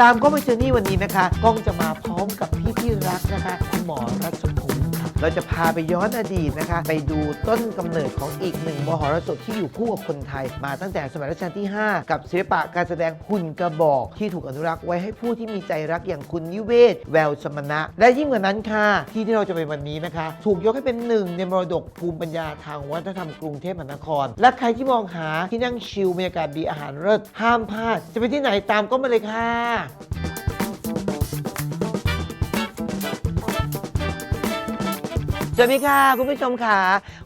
ตามก็มาเจอนี่วันนี้นะคะกล้องจะมาพร้อมกับพี่ที่รักนะคะคุณหมอรัชภูมิค่ะ เราจะพาไปย้อนอดีตนะคะ ไปดูต้นกำเนิดของอีกหนึ่งมหรสพที่อยู่คู่กับคนไทย มาตั้งแต่สมัยรัชกาลที่ 5 กับศิลปะการแสดงหุ่นกระบอก ที่ถูกอนุรักษ์ไว้ให้ผู้ที่มีใจรักอย่างคุณนิเวศ แววสมณะ และยิ่งกว่านั้นค่ะ ที่ที่เราจะไปวันนี้นะคะ ถูกยกให้เป็นหนึ่งในมรดกภูมิปัญญาทางวัฒนธรรมกรุงเทพมหานคร และใครที่มองหาที่นั่งชิลบรรยากาศดีอาหารเลิศห้ามพลาด จะไปที่ไหนตามก็มาเลยค่ะ สวัสดีค่ะ คุณผู้ชมค่ะ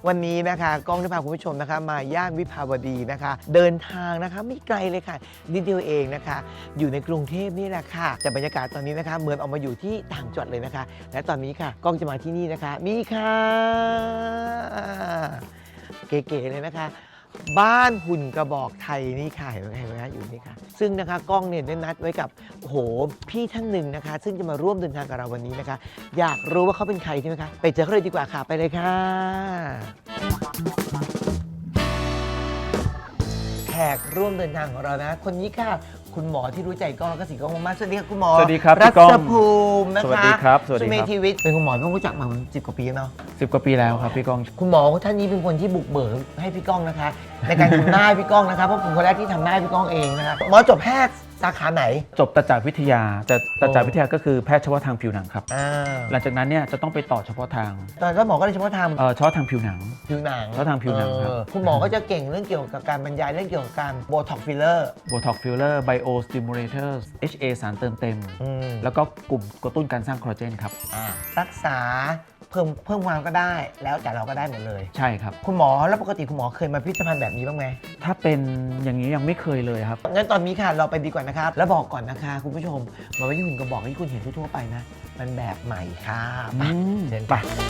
วันนี้นะคะกล้องได้พาคุณผู้ชมนะคะ มาย่านวิภาวดีนะคะ เดินทางนะคะไม่ไกลเลยค่ะนิดเดียวเองนะคะ อยู่ในกรุงเทพนี่แหละค่ะแต่บรรยากาศตอนนี้นะคะ เหมือนออกมาอยู่ที่ต่างจังหวัดเลยนะคะ และตอนนี้ค่ะกล้องจะมาที่นี่นะคะมีค่ะ เก๋ๆเลยนะคะ บ้านหุ่นกระบอกไทยนี่ค่ะเห็นไหมเห็นไหมคะอยู่นี่ค่ะ ซึ่งนะคะกล้องเนี่ยได้นัดไว้กับโอ้โหพี่ท่านหนึ่งนะคะ ซึ่งจะมาร่วมเดินทางกับเราวันนี้นะคะ อยากรู้ว่าเขาเป็นใครใช่ไหมคะ ไปเจอเขาเลยดีกว่าค่ะไปเลยค่ะแขกร่วมเดินทางของเรานะ คนนี้ค่ะ คุณหมอที่รู้ใจกล้องแล้วก็สีกล้องมากๆสวัสดีค่ะคุณหมอสวัสดีครับพี่รัก้องศภูมินะคะสวัสดีครับสวัสดีครับสุเมธีวิทย์เป็นคุณหมอที่ต้องรู้จักมาสิบกว่าปีแล้วเนาะสิบกว่าปีแล้วครับพี่ก้อง คุณหมอท่านนี้เป็นคนที่บุกเบิกให้พี่ก้องนะคะ ในการทำหน้าให้พี่ก้องนะคะเพราะผมคนแรกที่ทำหน้าให้พี่ก้องเองนะคะหมอจบแพทย์ สาขาไหนจบตาจากวิทยาแต่ตาจากวิทยาก็คือแพทย์เฉพาะทางผิวหนังครับ อ่าหลังจากนั้นเนี่ยจะต้องไปต่อเฉพาะทางตอนนั้นหมอก็เลยเฉพาะทำเอ่อเฉพาะทางผิวหนัง ผิวหนังเฉพาะทางผิวหนังครับ เออคุณหมอก็จะเก่งเรื่องเกี่ยวกับการบรรยายเรื่องเกี่ยวกับการโบท็อกฟิลเลอร์โบท็อกฟิลเลอร์ไบโอสติมูเลเตอร์ HA สารเติมเต็ม แล้วก็กลุ่มกระตุ้นการสร้างคอลลาเจนครับ รักษา เพิ่มเพิ่มความก็ได้ แล้วแต่เราก็ได้หมดเลย ใช่ครับ คุณหมอแล้วปกติคุณหมอเคยมาพิพิธภัณฑ์แบบนี้บ้างไหมถ้าเป็นอย่างนี้ยังไม่เคยเลยครับ งั้นตอนนี้ค่ะเราไปดีกว่านะครับ แล้วบอกก่อนนะคะคุณผู้ชมมันไม่ใช่หุ่นกระบอกที่คุณเห็นทั่วๆไปนะ มันแบบใหม่ค่ะไปอืมเชิญไปค่ะ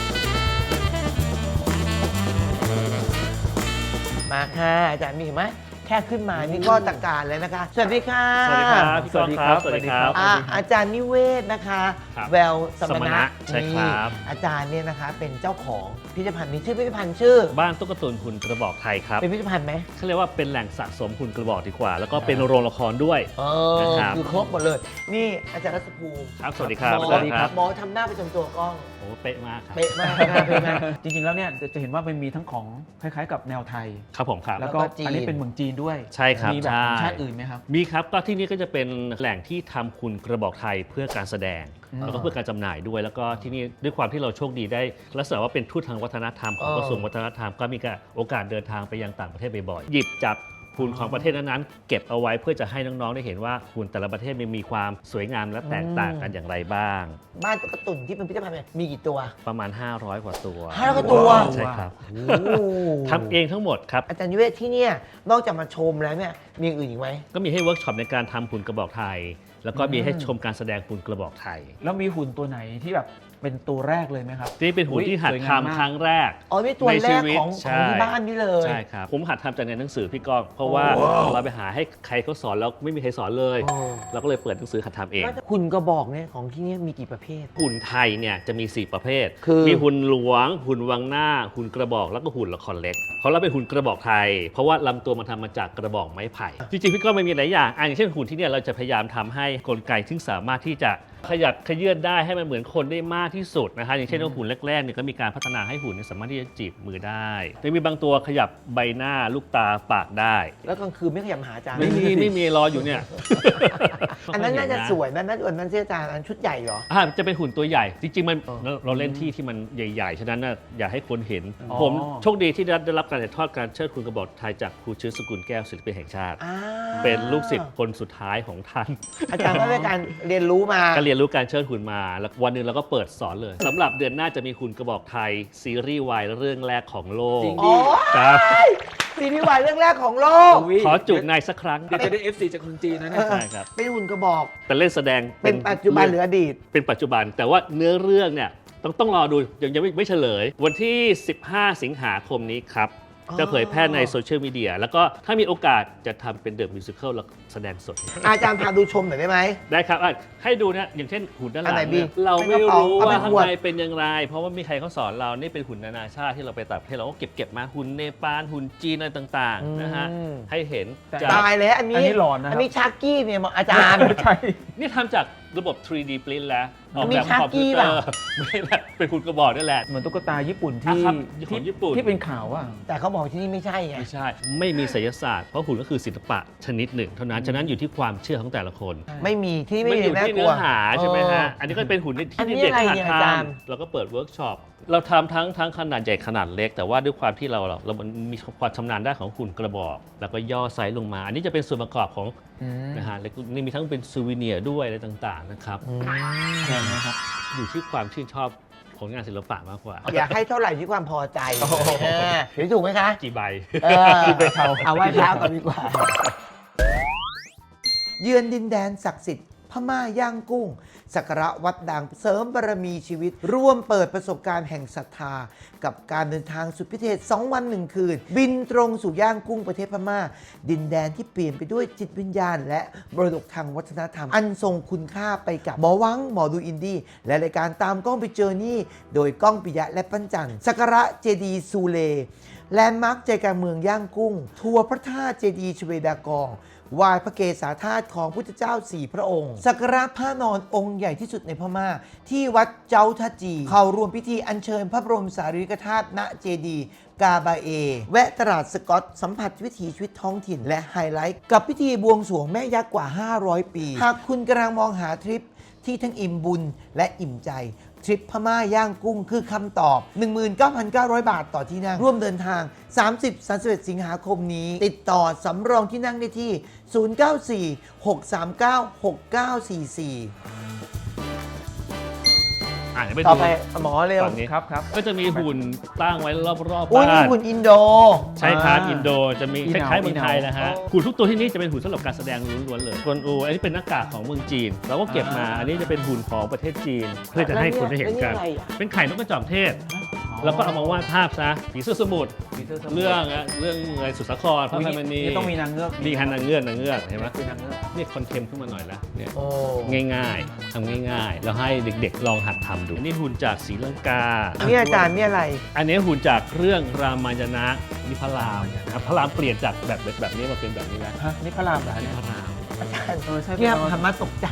มาค่ะอาจารย์มีเห็นไหมแค่ขึ้นมานี่ก็ตะการเลยนะคะ สวัสดีค่ะ สวัสดีครับพี่ก้องครับสวัสดีครับ อ่าอาจารย์นิเวศนะคะ ครับแววสมสมณะณะใช่ครับ นี่อาจารย์เนี่ยนะคะ เป็นเจ้าของพิพิธภัณฑ์มีชื่อพิพิธภัณฑ์ชื่อ บ้านตุ๊กตุนหุ่นกระบอกไทยครับเป็นพิพิธภัณฑ์ไหมเขาเรียกว่าเป็นแหล่งสะสมหุ่นกระบอกดีกว่า แล้วก็เป็นโรงละครด้วย เออนะครับ คือครบหมดเลย นี่อาจารย์รัศภูมิครับ สวัสดีครับหมอสวัสดีครับ หมอทำหน้าประจำตัวกล้องโอ้เป๊ะมากครับ เป๊ะมากนะเป๊ะมาก จริงๆ แล้วเนี่ยจะเห็นว่ามันมีทั้งของคล้ายๆ กับแนวไทย ครับผมครับ แล้วก็แล้วก็จีน อันนี้เป็นเมืองจีนด้วยใช่ครับมีแบบใช่ของชาติอื่นไหมครับ มีครับก็ที่นี่ก็จะเป็นแหล่งที่ทำหุ่นกระบอกไทยเพื่อการแสดง อืมแล้วก็เพื่อการจำหน่ายด้วย แล้วก็ที่นี่ด้วยความที่เราโชคดีได้ลักษณะว่าเป็นทูตทางวัฒนธรรมของเออ กระทรวงวัฒนธรรมก็มีการโอกาสเดินทางไปยังต่างประเทศบ่อยๆหยิบจับ หุ่นของประเทศนั้นๆเก็บเอาไว้เพื่อจะให้น้องๆได้เห็นว่าหุ่นแต่ละประเทศมันมีความสวยงามและแตกต่างกันอย่างไรบ้าง บ้านตุ๊กตุ่นที่เป็นพิพิธภัณฑ์เนี่ยมีกี่ตัว ประมาณ 500 กว่าตัว500กว่าตัว ใช่ครับโอ้โหทำเองทั้งหมดครับ อาจารย์นิเวศที่เนี่ยนอกจากมาชมแล้วเนี่ยมีอย่างอื่นอีกไหม ก็มีให้เวิร์กช็อปในการทำหุ่นกระบอกไทย แล้วก็มีให้ชมการแสดงหุ่นกระบอกไทย แล้วมีหุ่นตัวไหนที่แบบ เป็นตัวแรกเลยไหมครับ นี่เป็นหุ่นที่หัดสวยงามมากทำครั้งแรก อ๋อนี่ตัวในแรชีกวิตของใช่ของที่บ้านนี่เลยใช่ครับผมหัดทำจากในหนังสือพี่ก้องเพราะว่าโอ้เราไปหาให้ใครเขาสอนแล้วไม่มีใครสอนเลยโอ้เราก็เลยเปิดหนังสือหัดทำเองหุ่นกระบอกเนี่ยของที่เนี่ยมีกี่ประเภท หุ่นไทยเนี่ยจะมี 4 ประเภทคือมีหุ่นหลวง หุ่นวังหน้า หุ่นกระบอกแล้วก็หุ่นละครเล็กเพราะเราเป็นหุ่นกระบอกไทย เพราะว่าลำตัวมันทำมาจากกระบอกไม้ไผ่จริงๆพี่ก็ไม่มีหลายอย่างอะอย่างเช่นหุ่นที่เนี่ยเราจะพยายามทำให้กลไกที่สามารถที่จะขยับขยื่นได้ให้มันเหมือนคนได้มากที่สุดนะคะอย่างเช่นว่าหุ่นแรกๆเนี่ยก็มีการพัฒนาให้หุ่นเนี่ยสามารถที่จะจีบมือได้โดยมีบางตัวขยับใบหน้าลูกตาปากได้ แล้วกลางคืนไม่ขยับมาหาอาจารย์ไม่มีไม่มีรออยู่เนี่ย อันนั้นน่าจะสวยนะนั่นอันนั้นที่อาจารย์อันชุดใหญ่เหรอ อ่าจะเป็นหุ่นตัวใหญ่ จริง ๆ มันเออเราเราเล่นที่ที่มันใหญ่ ๆ ฉะนั้นน่ะอยากให้คนเห็น อ๋อ ผมโชคดีที่ได้ได้รับการถ่ายทอดการเชิดคุณกระบอกไทยจากครูชื่อสกุลแก้วศิลปินแห่งชาติ อ่าเป็นลูกศิษย์คนสุดท้ายของท่าน อาจารย์ก็ได้การเรียนรู้มาก็เรียนรู้การเชิดหุ่นมา แล้ววันหนึ่งเราก็เปิดสอนเลยสำหรับเดือนหน้าจะมีหุ่นกระบอกไทยซีรีส์วายเรื่องแรกของโลกจริงอ๋อครับ ซีรีส์วายเรื่องแรกของโลก ขอจุดในสักครั้งเดี๋ยวจะได้ FC จากคนจีนนะเนี่ยใช่ครับเป็นหุ่นกระบอก แต่เล่นแสดงเป็นปัจจุบันหรืออดีต เป็นปัจจุบันแต่ว่าเนื้อเรื่องเนี่ยต้องต้องรอดูยังยังไม่ไม่เฉลย วันที่ 15 สิงหาคมนี้ครับอ๋อ จะเผยแพร่ในโซเชียลมีเดียแล้วก็ถ้ามีโอกาสจะทำเป็นเดอะมิวสิควลแล้วแสดงสด อาจารย์พาดูชมหน่อยได้ไหม ได้ครับอะให้ดูนะอย่างเช่นหุ่นด้านหลัอันไหนงบีเนี่ยเราไม่เป็นกระเป๋ารู้เอาว่าเป็นข้างขวด ในเป็นอย่างไร เพราะว่ามีใครเขาสอนเรานี่เป็นหุ่นนานาชาติที่เราไปต่างประเทศเราก็เก็บเก็บมาหุ่นเนปาลหุ่นจีนอะไรต่างๆนะฮะอืม ให้เห็นแต่ จาก ตายแล้วอันนี้อันนี้หลอนนะครับ อันนี้ชาร์กี้เนี่ยบอกอาจารย์ ใช่ นี่ทำจาก ระบบ 3D print แล้วออกมีแบบชักคอมพิกี้วเตอเปล่าร์ไม่แหละเป็นหุ่นกระบอกนี่แหละเหมือนตุ๊กตาญี่ปุ่นอะที่ครับที่ของญี่ปุ่น ที่เป็นข่าวว่าแต่เขาบอกที่นี่ไม่ใช่ไง ไม่ใช่ ไม่มีศิลศาสตร์ เพราะหุ่นก็คือศิลปะชนิดหนึ่ง เท่านั้น ฉะนั้นอยู่ที่ความเชื่อของแต่ละคน ไม่มีที่นี่มัไม่นมีอยู่น่าที่กลัเนื้วอหาใช่ไหมฮะ เออ อัอันนี้ก็เป็นหุ่นอัที่นนี้เด็กอะไรหัดเนี่ยทอาจารย์ำเราก็เปิดเวิร์กช็อปเราทำทั้งทั้งขนาดใหญ่ขนาดเล็ก แต่ว่าด้วยความที่เราเราเรามันมีความชำนาญด้านของหุ่นกระบอก แล้วก็ย่อไซส์ลงมา อันนี้จะเป็นส่วนประกอบของอืมนะฮะแล้วก็นี่มีทั้งเป็นซูวิเนียร์ด้วยอะไรต่างๆนะครับแพงไหมครับ อยู่ที่ความชื่นชอบผลงานศิลปะมากกว่า อยากให้เท่าไหร่ที่ความพอใจโอ้โห เออหรือถูกไหมคะ กี่ใบ เออเอาไหว้พระก่อนดีกว่า เยือนดินแดนศักดิ์สิทธิ์ พม่าย่างกุ้ง สักระวัดดังเสริมบารมีชีวิต ร่วมเปิดประสบการณ์แห่งศรัทธา กับการเดินทางสุดพิเศษ2วัน1คืน บินตรงสู่ย่างกุ้งประเทศพม่า ดินแดนที่เปลี่ยนไปด้วยจิตวิญญาณ และมรดกทางวัฒนธรรม อันทรงคุณค่าไปกับหมอวังหมอดูอินดี้และรายการตามกล้องไปเจอนี่ โดยก้องปิยะและปั้นจันสักระเจดีซูเลแลนด์มาร์คใจกลางเมืองย่างกุ้ง ทัวร์พระธาตุเจดีชเวดากอง ไหว้พระเกศาธาตุของพุทธเจ้าสี่พระองค์ สักการะพระนอนองค์ใหญ่ที่สุดในพม่า ที่วัดเจ้าทจี เข้ารวมพิธีอัญเชิญพระบรมสารีริกธาตุณเจดีย์กาบาเอ แวะตลาดสกอต สัมผัสวิถีชีวิตท้องถิ่นและไฮไลท์ กับพิธีบวงสรวงแม่ยักษ์กว่า 500 ปี หากคุณกำลังมองหาทริปที่ทั้งอิ่มบุญและอิ่มใจ ทริปพม่าย่างกุ้งคือคำตอบ 19,900 บาทต่อที่นั่ง ร่วมเดินทาง 30-31 สิงหาคมนี้ ติดต่อสำรองที่นั่งได้ที่ 094-639-6944 อะเดี๋ยวไปต่อดู ไปหมอเร็ว ฝั่งนี้ ครับครับก็จะมีหุ่นตั้งไว้รอบๆอุ้ยบ้านี่นหุ่นอินโด ใช่ครับอ่าอินโดจะมีอีคเหนาล้ายๆเมืองไทยอีเหนานะฮะอ๋อหุ่นทุกตัวที่นี่จะเป็นหุ่นสำหรับการแสดงล้วนๆเลยส่วนอูอันนี้เป็นหน้ากากของเมืองจีนเราก็เก็บมาอ่า อันนี้จะเป็นหุ่นของประเทศจีน เพื่อจะให้คนได้เห็นกัน แล้วนี่อะไรอะ เป็นไข่นกกระจอกเทศ แล้วก็เอามาวาดภาพซะผีเสื้อสมุทรมีสื้สมุทเรื่องอะเรื่องอะไรสุดสาครพระมีพายมณีนี่ต้องมีนางเงือกนี่ฮันนางเงือกนางเงือกเห็นไหมคือนางเงือกนี่คอนเทมขึ้นมาหน่อยละเนี่ย โอ้ง่ายๆ ทำง่ายๆ แล้วให้เด็กๆ ลองหัดทำดู อันนี่หุ่นจากศรีลังกานี่อาจารย์นี่อะไรอันนี้หุ่นจากเรื่องรามายณะนี่พระรามนะครับพระรามเปลี่ยนจากแบบแบบนี้มาเป็นแบบนี้แล้วฮะนี่พระรามเหรอเนี่ย พระรามอาจารย์ เออใช่เนี่ยพระรามหันมาตกใจ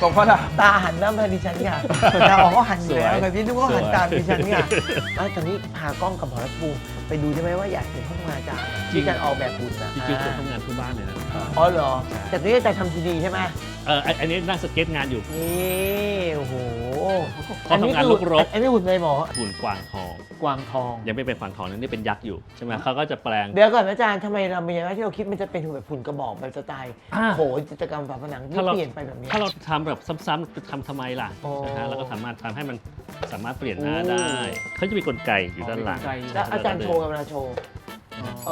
ของพระรามตาหันหน้ามาดิฉันค่ะแต่ออกก็หันอยู่แล้วสวยแต่พี่นึกว่าหันสวยตามดิฉันค่ะแล้วตอนนี้พากล้องกับหมอรัชภูมิไปดูได้ไหมว่าอยากเห็นห้องทำงานอาจารย์ที่การออกแบบหุ่นนะจริงๆควรทำงานที่บ้านเลยนะอ๋อเหรอแต่ตอนนี้อาจารย์ทำทีดีใช่ไหมเอออันอันนี้นั่งสเก็ตงานอยู่นี่โอ้โห เขาทำงานลุกรบอันนี้หุ่นเลยหมอหุ่นกวางทอง กวางทอง ยังไม่เป็นกวางทองนะนี่เป็นยักษ์อยู่ใช่ไหมเขาก็จะแปลง เดี๋ยวก่อนอาจารย์ทำไมเราไม่ยังที่เราคิดมันจะเป็นหุ่นแบบหุ่นกระบอกแบบสไตล์อ่าโขนจิตรกรรมฝาผนังที่ถ้าเราเปลี่ยนไปแบบนี้ ถ้าเราทำแบบซ้ำๆจะทำทำไมล่ะโอ้นะฮะแล้วก็สามารถทำให้มันสามารถเปลี่ยนหน้าโอ้ได้ เขาจะมีกลไกอยู่ด้านหลังมีกลไกอยู่แล้วอาจารย์โชว์กับเวลาโชว์ เอ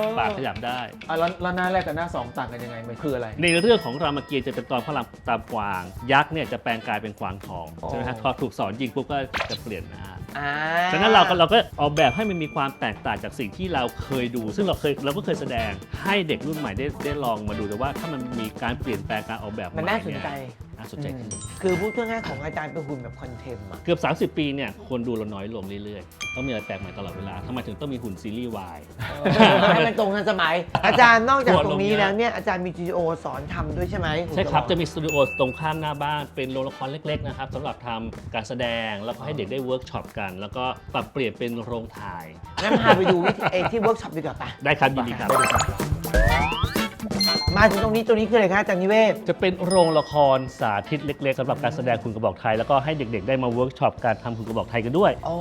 อปากขยับได้ อะแล้วแล้วหน้าแรกกับหน้าสองต่างกันยังไงมันคืออะไร ในเรื่องของรามเกียรติ์จะเป็นตอนพระรามตามกวาง ยักษ์เนี่ยจะแปลงกายเป็นกวางทองใช่ไหมฮะพอถูกสอนยิงปุ๊บก็จะเปลี่ยนหน้าอ่าฉะนั้นเราก็เราก็ออกแบบให้มันมีความแตกต่างจากสิ่งที่เราเคยดู ซึ่งเราเคยเราก็เคยแสดงให้เด็กรุ่นใหม่ได้ได้ลองมาดูแต่ว่าถ้ามันมีการเปลี่ยนแปลงการออกแบบมันใหน่าเยสนใจ น่าสนใจขึ้นคือพูดง่ายๆของอาจารย์เป็นหุ่นแบบคอนเทมอะเกือบ 30 ปีเนี่ยคนดูเราน้อยลงเรื่อยๆ ต้องมีอะไรแปลกใหม่ตลอดเวลาทำไมถึงต้องมีหุ่นซีรีส์วาย ให้มันตรงทันสมัย อาจารย์นอกจากหัวตลรงงนี้เยอะแล้วเนี่ยอาจารย์มีจีโอสอนทำด้วยใช่ไหมใช่ครับจะมีสตูดิโอตรงข้ามหน้าบ้านเป็นโรงละครเล็กๆนะครับสำหรับทำการแสดงแล้วก็ให้เด็กได้เวิร์กช็อปกัน แล้วก็ปรับเปลี่ยนเป็นโรงถ่าย งั้นพาไปดูวิธีไอ้ที่เวิร์กช็อปดีกว่าปะได้ครับยินดีครับ มาถึงตรงนี้ตรงนี้คืออะไรคะอาจารย์นิเวศ จะเป็นโรงละครสาธิตเล็กๆสำหรับการแสดงคุณกระบอกไทย แล้วก็ให้เด็กๆ ได้มาเวิร์กช็อปการทำคุณกระบอกไทยกันด้วยอ๋อ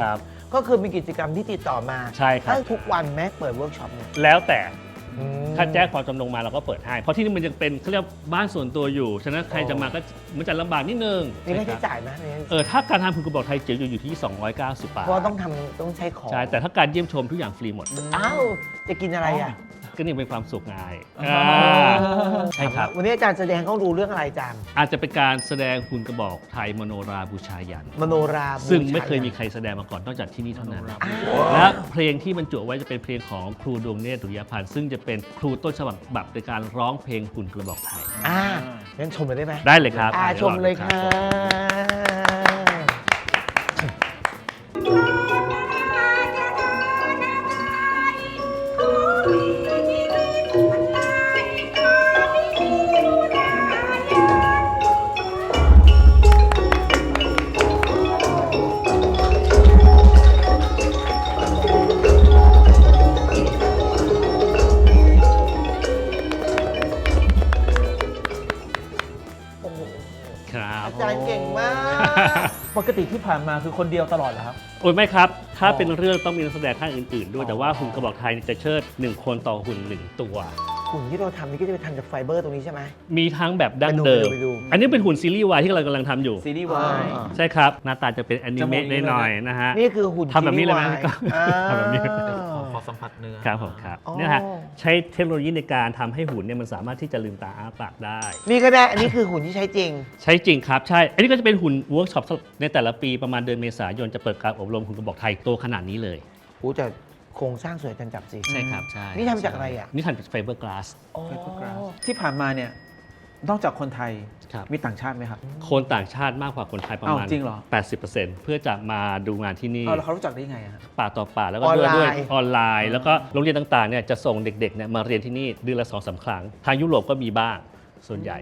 ครับ ก็คือมีกิจกรรมที่ติดต่อมาใช่ครับตั้งทุกวันไหมเปิดเวิร์กช็อปเนี่ยแล้วแต่อืม ถ้าแจ้งความจำนงมาเราก็เปิดให้เพราะที่นี่มันยังเป็นเขาเรียกบ้านส่วนตัวอยู่ฉะนั้นใครจะมาก็มันจะลำบากนิดนึงมีค่าใช้ครับจ่ายไหมเออถ้าการทำคุณกระบอกไทยจิ๋วอยู่อยู่ที่ 290 บาทเพราะว่าต้องทำต้องใช้ของใช่แต่ถ้าการเยี่ยมชมทุกอย่างฟรีหมด อ้าว จะกินอะไรอะ ก็นี่เป็นความสุขไงอ๋อาใช่ครับ วันนี้อาจารย์แสดงต้องดูเรื่องอะไรอาจารย์ อาจจะเป็นการแสดงหุ่นกระบอกไทยมโนราบูชายัน มโนราบูชาซึ่งไม่เคยมีใครแสดงมาก่อนนอกจากที่นี่เท่านั้นอ่าและเพลงที่บรรจุไว้จะเป็นเพลงของครูดวงเนตรดุริยพันธ์ซึ่งจะเป็นครูต้นฉบับแบบในการร้องเพลงหุ่นกระบอกไทยอ่างั้นชมเลยได้ไหมได้เลยครับอ่าดี๋วชมเลยรอค่ะ ปกติที่ผ่านมาคือคนเดียวตลอดเหรอครับ โอ้ยไม่ครับ ถ้าอ๋อเป็นเรื่องต้องมีนักแสดงท่านอื่น ๆ ด้วยอ๋อแต่ว่าหุ่นกระบอกไทยเนี่ยจะเชิด 1 คนต่อหุ่น 1 ตัว หุ่นที่เราทำนี่ก็จะไปทำจากไฟเบอร์ตรงนี้ใช่ไหม มีทั้งแบบดั้งเดิมไปดู อันนี้เป็นหุ่นซีรีส์วายที่เรากำลังทำอยู่ ซีรีส์วาย อ่า ใช่ครับ หน้าตาจะเป็นแอนิจมูเมะกนี้เลยนะหน่อยๆนะฮะ นี่คือหุ่นทำแบบนี้เลยไหมซีรีส์วาอ่าทำแบบนี้ ขอสัมผัสเนื้อครับผมครับอ๋อเนี่ยฮะใช้เทคโนโลยีในการทำให้หุ่นเนี่ยมันสามารถที่จะลืมตาอ้าปากได้ นี่ก็ได้ อันนี้คือหุ่นที่ใช้จริง ใช้จริงครับ ใช่ อันนี้ก็จะเป็นหุ่นเวิร์กช็อปในแต่ละปีประมาณเดือนเมษายนจะเปิดการอบรมหุ่นกระบอกไทยโตขนาดนี้เลยโอ้แต่ โครงสร้างสวยจันจับสิ ใช่ครับใช่นี่ทำจากอะไรอะ นี่ทำจากไฟเบอร์กลาสอ๋อที่ผ่านมาเนี่ยนอกจากคนไทยครับ มีต่างชาติไหมครับ คนต่างชาติมากกว่าคนไทยประมาณ อ้าวจริงเหรอ 80%เพื่อจะมาดูงานที่นี่ เอาแล้วเขารู้จักได้ยังไงอะฮะป่ากต่อป่ากแล้วก็ออนด้วยไลน์ ด้วยออนไลน์ แล้วก็โรงเรียนต่างๆเนี่ยจะส่งเด็กๆเนี่ยมาเรียนที่นี่เดือนละสองสามครั้ง ทางยุโรปก็มีบ้างส่วนใหญ่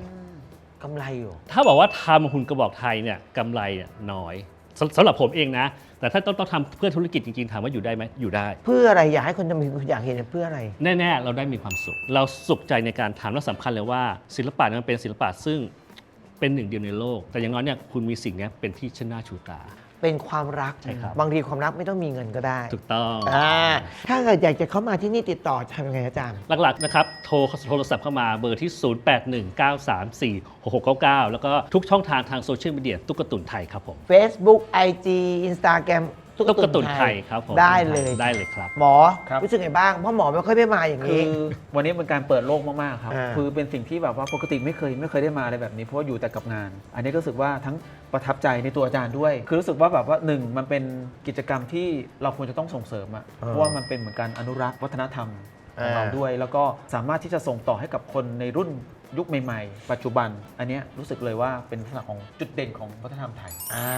กำไรอยู่ ถ้าบอกว่าทำหุ่นกระบอกไทยเนี่ยกำไรเนี่ยน้อยสำสำหรับผมเองนะ แต่ถ้าต้องต้องทำเพื่อธุรกิจจริงๆถามว่าอยู่ได้ไหมอยู่ได้ เพื่ออะไรอยากให้คนจะมีอยากเห็นเพื่ออะไร แน่ๆ เราได้มีความสุข เราสุขใจในการทำและสำคัญเลยว่า ศิลปะเนี่ยมันเป็นศิลปะซึ่งเป็นหนึ่งเดียวในโลก แต่อย่างน้อยเนี่ยคุณมีสิ่งเนี้ยเป็นที่ชนะชูตา เป็นความรัก ใช่ครับ บางทีความรักไม่ต้องมีเงินก็ได้ถูกต้องอ่าถ้าเกิดอยากจะเข้ามาที่นี่ติดต่อทำยังไงอาจารย์ หลักๆนะครับโทรโทรศัพท์เข้ามาเบอร์ที่ 0819346699 แล้วก็ทุกช่องทางทางโซเชียลมีเดียตุ๊กตุนไทยครับผม Facebook IG Instagram ตุ๊ตุ๊กกตุตุนนไทไทยยครับผมได้เลยได้เลยครับ หมอครับ รู้สึกไงบ้างเพราะหมอไม่ค่อยได้มาอย่างคืนี้ อวันนี้เป็นการเปิดโลกมาก ๆ ครับ อ่า คือเป็นสิ่งที่แบบว่าปกติไม่เคยไม่เคยได้มาอะไรแบบนี้ เพราะว่าอยู่แต่กับงาน อันนี้ก็รู้สึกว่าทั้ง ประทับใจในตัวอาจารย์ด้วย คือรู้สึกว่าแบบว่าหนึ่งมันเป็นกิจกรรมที่เราควรจะต้องส่งเสริมอะเพราะว่ามันเป็นเหมือนการอนุรักษ์วัฒนธรรมของเราด้วย แล้วก็สามารถที่จะส่งต่อให้กับคนในรุ่น ยุคใหม่ๆ ปัจจุบัน อันเนี้ยรู้สึกเลยว่าเป็นลักษณะของจุดเด่นของวัฒนธรรมไทย อ่า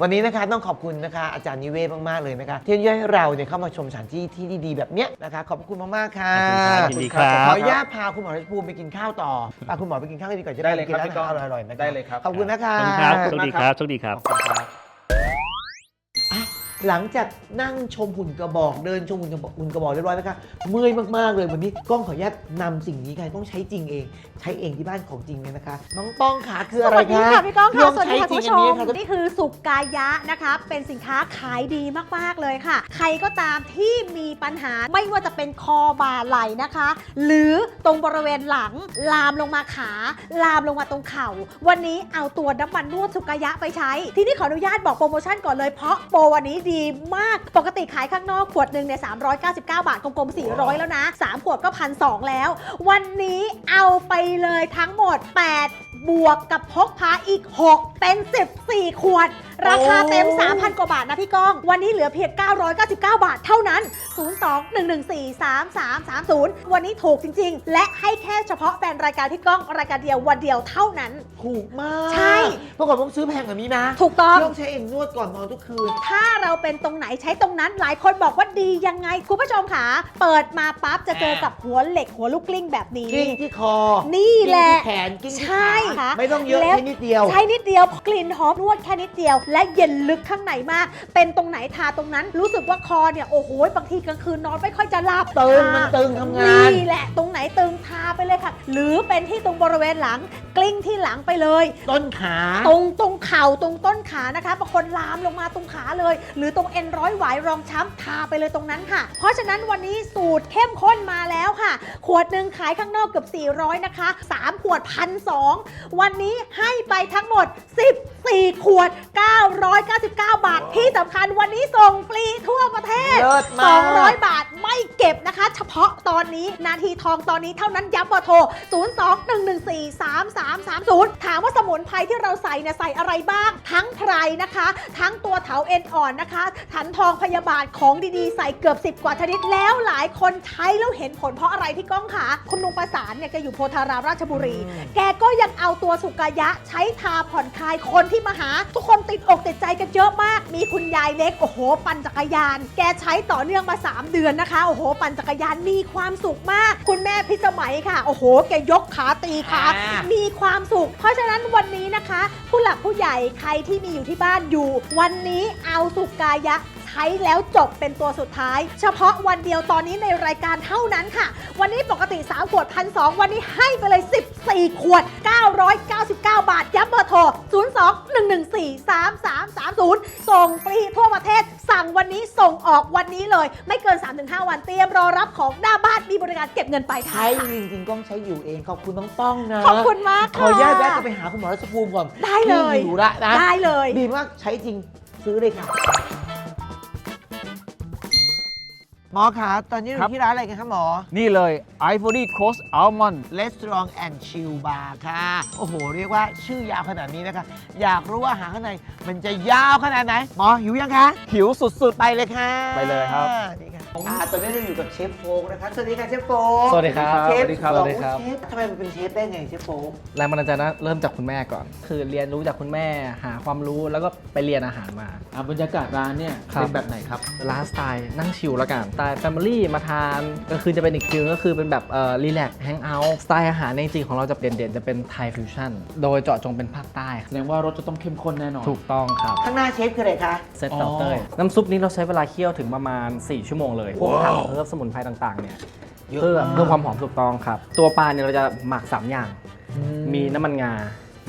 วันนี้นะคะต้องขอบคุณนะคะ อาจารย์นิเวศมาก ๆ เลยนะคะที่ให้เราเนี่ยเข้ามาชมสถานที่ที่ดี ๆ แบบเนี้ยนะคะ ขอบคุณมาก ๆ ค่ะขอบคุณครับยินดีครับขออนุญาตพาคุณหมอรัชภูมิไปกินข้าวต่อพาคุณหมอไปกินข้าวกันดีกว่าจะได้ได้เลยกินครับร้านพี่ก้องอาหารอร่อยๆนะคะได้เลยครับ ขอบคุณนะคะ ขอบคุณครับขอบโชคุคณดีมากคครัรับบโชคดีครับ ขอบคุณครับ หลังจากนั่งชมหุ่นกระบอกเดินชมหุ่นกระบอกหุ่นกระบอกเรียบร้อยแล้วค่ะเมื่อยมากๆเลยวันนี้กล้องขออนุญาตนำสิ่งนี้ค่ะต้องใช้จริงเอง ใช้เองที่บ้านของจริงเลยนะคะ น้องป้องขาคือสอะไรวัสดีคะค่ะพี่ก้องลค่ะองสวัสดีใช้ค่ะจคุริณงผู้ชอันมนี้ค่ะนี่คือสุกกายะนะคะ เป็นสินค้าขายดีมากๆเลยค่ะ ใครก็ตามที่มีปัญหาไม่ว่าจะเป็นคอบ่าไหล่นะคะ หรือตรงบริเวณหลังลามลงมาขา ลามลงมาตรงเข่า วันนี้เอาตัวน้ำมันนวดสุกายะไปใช้ ที่นี่ขออนุญาตบอกโปรโมชั่นก่อนเลยเพราะโปรวันนี้ดีมาก ปกติขายข้างนอกขวดหนึ่งเนี่ย399 บาทกลมๆ400 แล้วนะ 3 ขวดก็พันสแล้ว วันนี้เอาไปเลยทั้งหมด 8 บวกกับพกพาอีก 6 เป็น 14 ขวดราคาเต็มโอ้3,000 กว่าบาทนะพี่ก้อง วันนี้เหลือเพียง999 บาทเท่านั้น 02-114-3330 วันนี้ถูกจริง ๆ และให้แค่เฉพาะแฟนรายการพี่ก้องรายการเดียววันเดียวเท่านั้น ถูกมากใช่เมื่อก่อนต้องซื้อแพงกว่านี้นะถูกต้องต้องใช้เองนวดก่อนนอนทุกคืน ถ้าเราเป็นตรงไหนใช้ตรงนั้น หลายคนบอกว่าดียังไงคุณผู้ชมค่ะเปิดมาปั๊บจะเจอกับหัวเหล็กหัวลูกกลิ้งแบบนี้กิ้งที่คอ นี่แหละกิ้งที่แขนกิ้งที่ใช่ขาค่ะไม่ต้องเยอะแล้วแค่นิดเดียว ใช้นิดเดียวกลิ่นหอมนวดแค่นิดเดียวและเย็นลึกข้างในมาก เป็นตรงไหนทาตรงนั้น รู้สึกว่าคอเนี่ยโอ้โหบางทีกลางคืนนอนไม่ค่อยจะหลับตึงทามันตึงทำงานนี่แหละตรงไหนตึงทาไปเลยค่ะ หรือเป็นที่ตรงบริเวณหลังกลิ้งที่หลังไปเลย ต้นขา ตรงตรงเข่าตรงต้นขานะคะบางคนลามลงมาตรงขาเลย หรือตรงเอ็นร้อยหวายรองช้ำทาไปเลยตรงนั้นค่ะ เพราะฉะนั้นวันนี้สูตรเข้มข้นมาแล้วค่ะ ขวดหนึ่งขายข้างนอกเกือบ400นะคะ3ขวดพันสวันนี้ให้ไปทั้งหมด 14ขวด 999 บาท ที่สำคัญวันนี้ส่งฟรีทั่วประเทศ เลิศมาก 200 บาทไม่เก็บนะคะ เฉพาะตอนนี้นาทีทองตอนนี้เท่านั้นย้ำเบอร์โทร 02-114-3330 ถามว่าสมุนไพรที่เราใส่เนี่ยใส่อะไรบ้าง ทั้งไพรนะคะ ทั้งตัวเถาเอ็นอ่อนนะคะ ถันทองพยาบาทของดีๆ ใส่เกือบ 10 กว่าชนิดแล้วหลายคนใช้แล้วเห็นผลเพราะอะไรพี่ก้องขาคุณลุงประสานเนี่ยแกอยู่โพธารามราชบุรี แกก็ยังเอาตัวสุกายะใช้ทาผ่อนคลายคนที่มาหา ทุกคนติดอกติดใจกันเยอะมาก มีคุณยายเล็กโอ้โห ปั่นจักรยาน แกใช้ต่อเนื่องมา 3 เดือนนะคะ โอ้โห ปั่นจักรยานมีความสุขมาก คุณแม่พิสมัยค่ะ โอ้โห แกยกขาตีขาอ่า มีความสุข เพราะฉะนั้นวันนี้นะคะ ผู้หลักผู้ใหญ่ใครที่มีอยู่ที่บ้านอยู่ วันนี้เอาสุกายะใช้แล้วจบเป็นตัวสุดท้าย เฉพาะวันเดียวตอนนี้ในรายการเท่านั้นค่ะ วันนี้ปกติ 3 ขวดพันสวันนี้ให้ไปเลย 14 ขวด 999 บาท ย้ำเบอร์โทร 02 114 3330 ส่งฟรีทั่วประเทศ สั่งวันนี้ส่งออกวันนี้เลย ไม่เกิน 3-5 วันเตรียมรอรับของหน้าบ้านมีบริการเก็บเงินปลายทาใช้งค่ะ จริงๆก้องใช้อยู่เองขอบคุณน้องป้องนะขอบคุณมากขอค่ะอนุญาตแวะกลับไปหาคุณหมอรัชภูมิก่อนได้เลย พี่หิวละนะได้เลย ดีมากใช้จริงซื้อเลยค่ะ หมอคะตอนนี้อครับยู่ที่ร้านอะไรกันคะหมอ นี่เลย Ivory Coast Almond Restaurant and Chill Bar ค่ะ โอ้โห เรียกว่าชื่อยาวขนาดนี้นะคะ อยากรู้ว่าอาหารข้างในมันจะยาวขนาดไหน หมอหิวยังคะ หิวสุด ไปเลยค่ะไปเลยครับ นี่ค่ะ อ่าตอนนี้เราอยู่กับเชฟโฟกนะคะสวัสดีค่ะเชฟโฟกสวัสดีครับเชฟสวัสดีครับโฟกสวัสดีครับเชฟทำไมมันเป็นเชฟได้ไงเชฟโฟกแรงบันดาลใจนะเริ่มจากคุณแม่ก่อน คือเรียนรู้จากคุณแม่หาความรู้แล้วก็ไปเรียนอาหารมาๆอะบรรยากาศร้านเนี่ยครับ เป็นแบบไหนครับ ร้านสไตล์นั่งชิลแล้วกันสไตล์แฟมิลี่มาทานกลางคืนจะเป็นอีกฟิลก็คือเป็นแบบเอ่อรีแลกซ์แฮงเอาท์สไตล์อาหารในจริงๆของเราจะเด่นๆจะเป็นไทยฟิวชั่นโดยเจาะจงเป็นภาคใต้แสดงว่ารสจะต้องเข้มข้นแน่นอน ถูกต้องครับข้างหน้าเชฟคืออะไรคะเซตอ๋อเต่าเต้ยน้ำซุปนี้เราใช้เวลาเคี่ยวถึงประมาณ 4 ชั่วโมงเลยพวกผักเพิ่มสมุนไพรต่างๆเนี่ยเยอะเพื่อมากเพิ่มความหอมถูกต้องครับ ตัวปลาเนี่ยเราจะหมัก 3 อย่างอืมีน้ำมันงา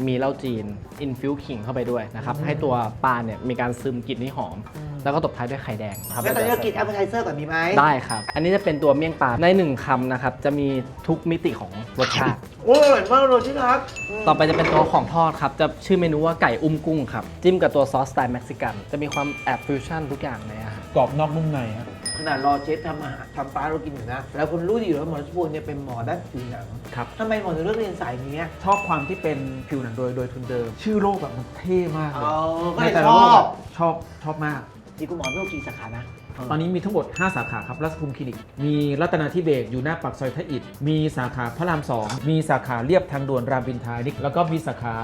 มีเหล้าจีนอินฟิวขิงเข้าไปด้วยนะครับให้ตัวปลาเนี่ยมีการซึมกลิ่นที่หอม แล้วก็ตบท้ายด้วยไข่แดงครับ แล้วตอนนี้เรากินแอปเปอร์ไทเซอร์ก่อนดีไหมได้ครับ อันนี้จะเป็นตัวเมี่ยงปลาในหนึ่งคำนะครับจะมีทุกมิติของรสชาติ โอ้ยอร่อยมากเลยที่รักต่อไปจะเป็นตัวของทอดครับ จะชื่อเมนูว่าไก่อุ้มกุ้งครับจิ้มกับตัวซอสสไตล์เม็กซิกัน จะมีความแอบฟิวชั่นทุกอย่างในอาหารกรอบนอกนุ่มในครับ ขนาดรอเชฟทำอาหารทำปลาเรากินอยู่นะ แล้วคุณรู้ดีอยู่แล้วาหมอรัชภูมิเนี่ยเป็นหมอด้านผิวหนังครับ ทำไมหมอถึงเลือกเรียนสายนี้อะชอบความที่เป็นผิวหนังโดยโดยทุนเดิม ชื่อโลกแบบมันเท่มากเลยอ๋อก็ในเลยแต่ชละโลอกบอะชอบชอบมาก จริงคุณหมอไม่เอากี่สาขานะ ตอนนี้มีทั้งหมด 5 สาขาครับรัศภูมิคลินิก มีรัตนาธิเบศรอยู่หน้าปากซอยทะอิดมีสาขาพระราม 2 มีสาขาเรียบทางด่วนรามบินทราแล้วก็มีสาขา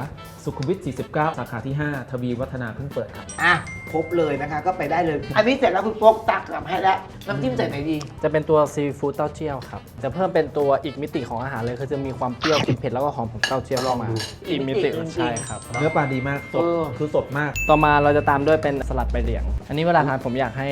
สุขุมวิท49 สาขาที่ 5 ทวีวัฒนาเพิ่งเปิดครับ อะ ครบเลยนะคะ ก็ไปได้เลย อันนี้เสร็จแล้วคุณโฟกตักกลับให้แล้วน้ำจิ้มใส่ไหนดี จะเป็นตัวซีฟู้ดเต้าเจี้ยวครับ จะเพิ่มเป็นตัวอีกมิติของอาหารเลยคือจะมีความเปรี้ยวเผ็ดแล้วก็หอมของเต้าเจี้ยวออกมา อีกมิติจริงๆใช่ครับ เนื้อปลาดีมากสดเออ คือสดมาก ต่อมาเราจะตามด้วยเป็นสลัดใบเหลียง อันนี้เวลาทานผมอยากให้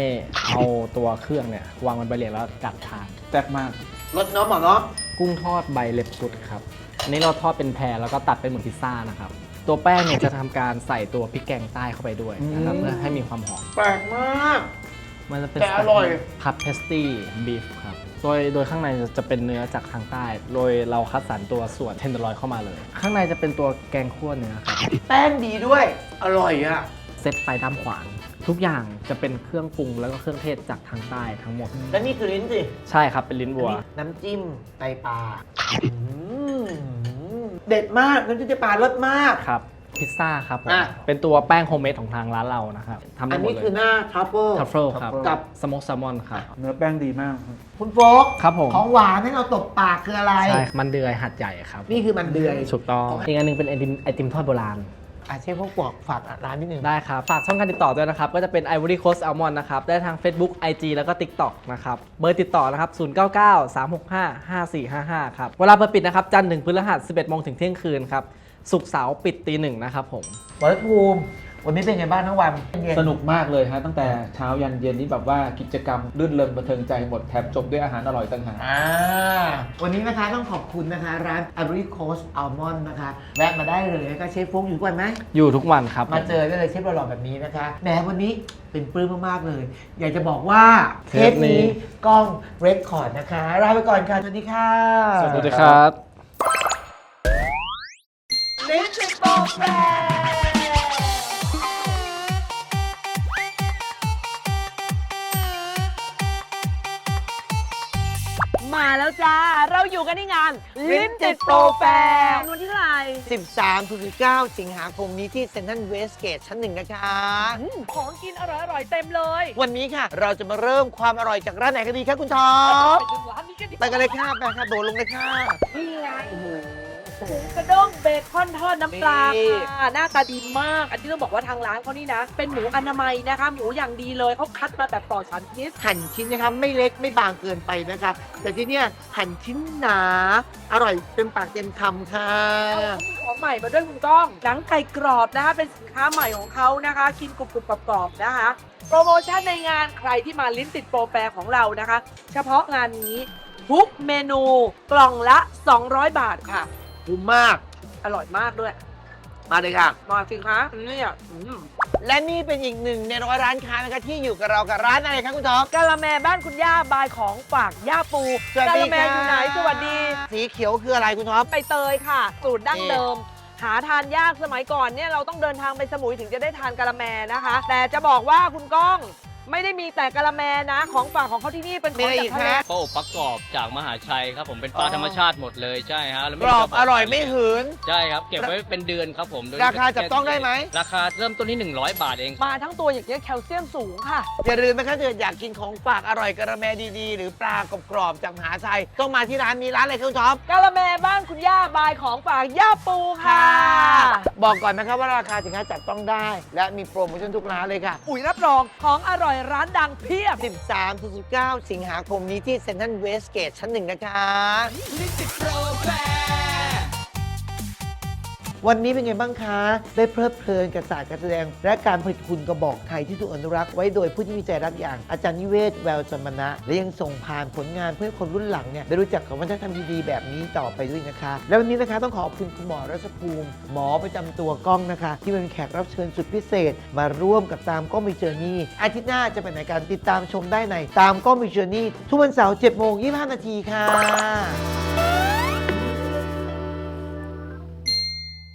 เอาตัวเครื่องเนี่ยวางบนใบเหลียงแล้วกัดทาน แซ่บมาก รสเน้องหมอเนาะ กุ้งทอดใบเล็บกุดครับ อันนี้เราทอดเป็นแพรแล้วก็ตัดเป็นเหมือนพิซซ่านะครับ ตัวแป้งเนี่ยจะทำการใส่ตัวพริกแกงใต้เข้าไปด้วยนะครับอืมเพื่อให้มีความหอม แปลกมาก มันจะเป็นแต่อร่อย พับเพสตี้บีฟครับ โดยโดยข้างในจะเป็นเนื้อจากทางใต้ โดยเราคัดสรรตัวส่วนเทนเดอร์ลอยเข้ามาเลย ข้างในจะเป็นตัวแกงคั่วเนื้อครับ แป้งดีด้วย อร่อยอะ เซตไปด้ามขวาง ทุกอย่างจะเป็นเครื่องปรุงแล้วก็เครื่องเทศจากทางใต้ทั้งหมด แล้วนี่คือลิ้นสิ ใช่ครับเป็นลิ้นวัวอันนี้น้ำจิ้มไตปลาอืม เด็ดมากน้ำจิ้มไตปลารสมาก ครับพิซซ่าครับผมอะ เป็นตัวแป้งโฮมเมดของทางร้านเรานะครับทำอัได้นหมนี้ดเลคือยหน้าทัฟเฟิล ทัฟเฟิลครับกับ สโมกแซลมอนครับ เนื้อแป้งดีมากคุณโฟกครับผม ของหวานให้เราตบปากคืออะไร ใช่มันเดือยหัดใหญ่ครับ นี่คือมันเดือย ถูกต้อง อีกอันหนึงเป็นไอติมไอติมทอดโบราณ อาเชฟพวกบอกฝากร้านนิดนึงได้ครับ ฝากช่องการติดต่อด้วยนะครับ ก็จะเป็น Ivory Coast Almond นะครับ ได้ทาง Facebook IG แล้วก็ TikTok นะครับ เบอร์ติดต่อนะครับ 099 365 5455 ครับ เวลาเปิดปิดนะครับ จันทร์ถึงพฤหัส 11โมงถึงเที่ยงคืนครับ ศุกร์เสาร์ปิดตีหนึ่งนะครับผมหมอรัฐภูมิ วันนี้เป็นไงบ้างทั้งวันเย็น สนุกมากเลยฮะตั้งแต่เช้ายันเย็นนี่แบบว่ากิจกรรมรื่นเริงบันเทิงใจหมดแถมจบด้วยอาหารอร่อยต่างหาก อ่าวันนี้นะคะต้องขอบคุณนะคะ ร้าน Ivory Coast Almond นะคะ แวะมาได้เลยแล้วก็เชฟฟงอยู่ทุกวันไหมอยู่ทุกวันครับ มาเจอได้เลยเชฟหล่อๆแบบนี้นะคะแหมวันนี้เป็นปลื้มมากๆเลย อยากจะบอกว่าเทปนี้กล้องเรคคอร์ดนะคะลาไปก่อนค่ะ สวัสดีค่ะ สวัสดีครับลิ้นติ อยู่กันที่งาน ลิ้นติดโปรแฟร์วันที่เท่าไหร่13ถึง19สิงหาคมนี้ที่เซ็นทรัลเวสเกตชั้นหนึ่งนะคะอืมของกินอร่อยๆเต็มเลย วันนี้ค่ะ เราจะมาเริ่มความอร่อยจากร้านไหนกันดีคะคุณท็อปไปดูร้านนี้กันดีไปกันเลยค่ะไปค่ะโดดลงเลยค่ะนี่ไงหมู กระด้งเบคอนทอดน้ำปลานี่ค่ะหน้าตาดีมาก อันที่ต้องบอกว่าทางร้านเขานี่นะ เป็นหมูอนามัยนะคะ หมูอย่างดีเลยเขาคัดมาแบบปลอดสารพิษหั่นชิ้นนะคะไม่เล็กไม่บางเกินไปนะคะแต่ที่เนี่ยหั่นชิ้นหนา อร่อยเต็มปากเต็มคำค่ะเขามีของใหม่มาด้วยคุณก้อง หนังไก่กรอบนะคะ เป็นสินค้าใหม่ของเขานะคะ กินกรุบๆกรอบๆนะคะ โปรโมชั่นในงานใครที่มาลิ้นติดโปรแปรของเรานะคะ เฉพาะงานนี้ทุกเมนูกล่องละ 200 บาทค่ะ คุ้มมาก อร่อยมากด้วย มาเลยค่ะ มาสิคะเนี่ยอืมและนี่เป็นอีกหนึ่งในร้อยร้านค้านะคะที่อยู่กับเรากับร้านอะไรคะคุณท็อป กะละแมบ้านคุณย่าบายของฝากย่าปูสวัสกะดีละแมค่ะอยู่ไหนสวัสดี สีเขียวคืออะไรคุณท็อปใบเตยค่ะ สูตรดั้งเดิม หาทานยากสมัยก่อนเนี่ยเราต้องเดินทางไปสมุยถึงจะได้ทานกะละแมนะคะ แต่จะบอกว่าคุณก้อง ไม่ได้มีแต่กะละแมนะ ของฝากของเขาที่นี่เป็นของมีอะไรจากอีกทะเลคะปลาอบประกอบจากมหาชัยครับผมเป็นปลาอ๋อ ธรรมชาติหมดเลยใช่ฮะแล้วกไม่รมีอบกะอร่อยไม่หืน ใช่ครับเก็บไว้เป็นเดือนครับผมโดยราคาจับต้องได้ไหม ราคาเริ่มต้นที่ 100 บาทเอง มาทั้งตัวอย่างเงี้ยแคลเซียมสูงค่ะ อย่าลืมนะคะถ้าเกิดอยากกินของฝากอร่อยกระแมดีๆ หรือปลากรอบๆจากมหาชัยต้องมาที่ร้านมีร้านอะไรคะคุณท็อปกะละแมบ้านคุณย่าบายของฝากย่าปูค่ะ บอกก่อนนะครับว่าราคาสินค้าจับต้องได้ และมีโปรโมชั่นทุกร้านเลยค่ะ อุ๋ยรับรองของอร่อยร้านดังเพียบ 13ถึง19 สิงหาคมนี้ที่เซ็นทรัลเวสเกตชั้นหนึ่งนะคะ วันนี้เป็นไงบ้างคะ ได้เพลิดเพลินกับศาสตร์การแสดง และการผลิตคุณกระบอกไทยที่ถูกอนุรักษ์ไว้โดยผู้ที่มีใจรักอย่างอาจารย์นิเวศแววสมณะและยังส่งผ่านผลงานเพื่อคนรุ่นหลังเนี่ยได้รู้จักกับวัฒนธรรมดีๆแบบนี้ต่อไปด้วยนะคะ และวันนี้นะคะต้องขอขอบคุณคุณหมอรัศภูมิ หมอประจำตัวกล้องนะคะ ที่เป็นแขกรับเชิญสุดพิเศษ มาร่วมกับตามกล้องมีเจอร์นี่อาทิตย์หน้าจะเป็นไหนการติดตามชมได้ในตามกล้องมีเจอร์นี่ทุกวันเสาร์7โมง25นาทีค่ะ